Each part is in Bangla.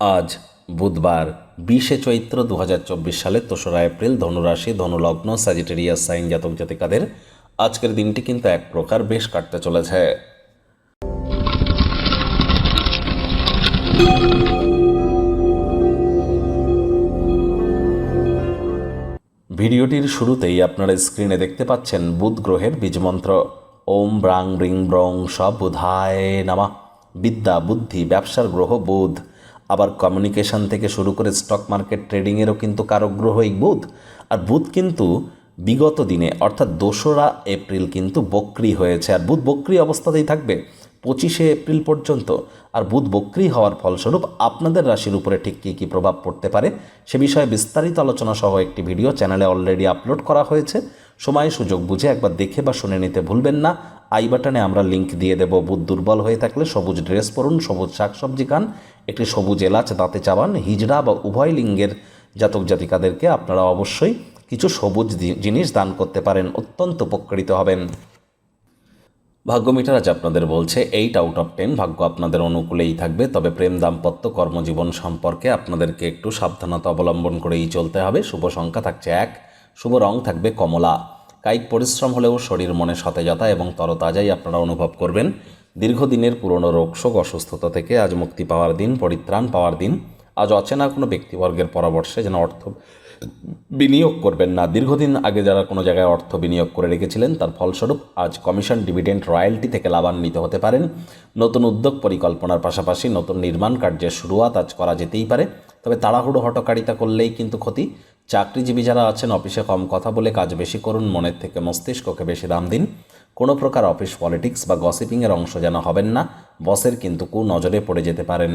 আজ বুধবার বিশে চৈত্র দু সালের তেসরা এপ্রিল ধনুরাশি, ধনুলগ্ন স্যাজিটেরিয়াস সাইন জাতক জাতিকাদের আজকের দিনটি কিন্তু এক প্রকার বেশ কাটতে চলেছে। ভিডিওটির শুরুতেই আপনারা স্ক্রিনে দেখতে পাচ্ছেন বুধ গ্রহের বীজমন্ত্র ওম ব্রাং ব্রিং ব্রং সব বুধায় নামা। বিদ্যা, বুদ্ধি, ব্যবসার গ্রহ, বুধ। আবার কমিউনিকেশন থেকে শুরু করে স্টক মার্কেট ট্রেডিংয়েরও কিন্তু কারক গ্রহ এই বুধ। আর বুধ কিন্তু বিগত দিনে, অর্থাৎ দোসরা এপ্রিল কিন্তু বক্রি হয়েছে। আর বুধ বক্রি অবস্থাতেই থাকবে পঁচিশে এপ্রিল পর্যন্ত। আর বুধ বক্রি হওয়ার ফলস্বরূপ আপনাদের রাশির উপরে ঠিক কী কী প্রভাব পড়তে পারে সে বিষয়ে বিস্তারিত আলোচনা সহ একটি ভিডিও চ্যানেলে অলরেডি আপলোড করা হয়েছে। সময় সুযোগ বুঝে একবার দেখে বা শুনে নিতে ভুলবেন না। আই বাটনে আমরা লিংক দিয়ে দেব বুধ দুর্বল হয়ে থাকলে সবুজ ড্রেস পরুন, সবুজ শাকসবজি খান, একটি সবুজ এলাচ, দাঁতে চাবান, হিজড়া বা উভয় লিঙ্গের জাতক জাতিকাদেরকে আপনারা অবশ্যই কিছু সবুজ জিনিস দান করতে পারেন, অত্যন্ত উপকৃত হবেন। ভাগ্য মিটার আজ আপনাদের বলছে এইট আউট অফ টেন ভাগ্য আপনাদের অনুকূলেই থাকবে, তবে প্রেম দাম্পত্য কর্মজীবন সম্পর্কে আপনাদেরকে একটু সাবধানতা অবলম্বন করেই চলতে হবে। শুভ সংখ্যা থাকছে এক, শুভ রং থাকবে কমলা। কায়িক পরিশ্রম হলেও শরীর মনে সতেজতা এবং তরতাজাই আপনারা অনুভব করবেন। দীর্ঘদিনের পুরনো রোগশোক অসুস্থতা থেকে আজ মুক্তি পাওয়ার দিন, পরিত্রাণ পাওয়ার দিন। আজ অচেনা কোনো ব্যক্তিবর্গের পরামর্শে যেন অর্থ বিনিয়োগ করবেন না। দীর্ঘদিন আগে যারা কোনো জায়গায় অর্থ বিনিয়োগ করে রেখেছিলেন, তার ফলস্বরূপ আজ কমিশন ডিভিডেন্ড রয়্যালটি থেকে লাভান্বিত হতে পারেন। নতুন উদ্যোগ পরিকল্পনার পাশাপাশি নতুন নির্মাণ কার্যের শুরুয়াত আজ করা যেতেই পারে। তবে তাড়াহুড়ো হটকারিতা করলেই কিন্তু ক্ষতি। চাকরিজীবী যারা আছেন, অফিসে কম কথা বলে কাজ বেশি করুন, মনের থেকে মস্তিষ্ককে বেশি দাম দিন। কোনো প্রকার অফিস পলিটিক্স বা গসিপিংয়ের অংশ যেন হবেন না, বসের কিন্তু কু নজরে পড়ে যেতে পারেন।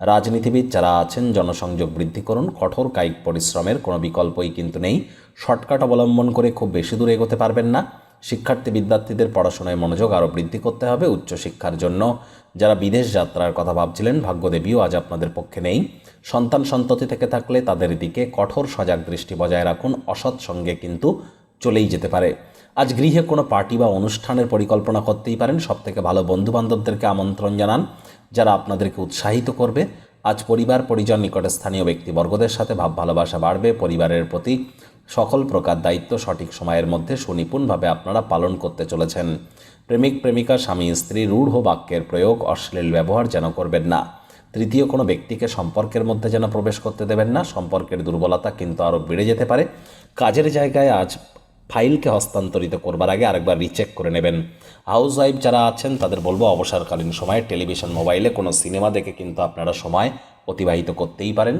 রাজনীতিবিদ যারা আছেন, জনসংযোগ বৃদ্ধি করুন, কঠোর কায়িক পরিশ্রমের কোনো বিকল্পই কিন্তু নেই। শর্টকাট অবলম্বন করে খুব বেশি দূরে এগোতে পারবেন না। শিক্ষার্থী বিদ্যার্থীদের পড়াশোনায় মনোযোগ আরও বৃদ্ধি করতে হবে উচ্চশিক্ষার জন্য। যারা বিদেশ যাত্রার কথা ভাবছিলেন, ভাগ্যদেবীও আজ আপনাদের পক্ষে নেই। সন্তান সন্ততি থেকে থাকলে তাদের দিকে কঠোর সজাগ দৃষ্টি বজায় রাখুন, অসৎ সঙ্গে কিন্তু চলেই যেতে পারে। আজ গৃহে কোনো পার্টি বা অনুষ্ঠানের পরিকল্পনা করতেই পারেন সব থেকে ভালো বন্ধু বান্ধবদেরকে আমন্ত্রণ জানান, যারা আপনাদেরকে উৎসাহিত করবে। আজ পরিবার পরিজন নিকটে স্থানীয় ব্যক্তিবর্গদের সাথে ভাব ভালোবাসা বাড়বে, পরিবারের প্রতি সকল প্রকার দায়িত্ব সঠিক সময়ের মধ্যে সুনিপুণভাবে আপনারা পালন করতে চলেছেন। প্রেমিক, প্রেমিকা, স্বামী, স্ত্রী, রূঢ় বাক্যের প্রয়োগ, অশ্লীল ব্যবহার যেন করবেন না। তৃতীয় কোনো ব্যক্তিকে সম্পর্কের মধ্যে যেন প্রবেশ করতে দেবেন না, সম্পর্কের দুর্বলতা কিন্তু আরও বেড়ে যেতে পারে। কাজের জায়গায় আজ ফাইলকে হস্তান্তরিত করবার আগে আরেকবার রিচেক করে নেবেন। হাউস ওয়াইফ যারা আছেন, তাদের বলব অবসরকালীন সময়ে টেলিভিশন, মোবাইলে কোনো সিনেমা দেখে কিন্তু আপনারা সময় অতিবাহিত করতেই পারেন।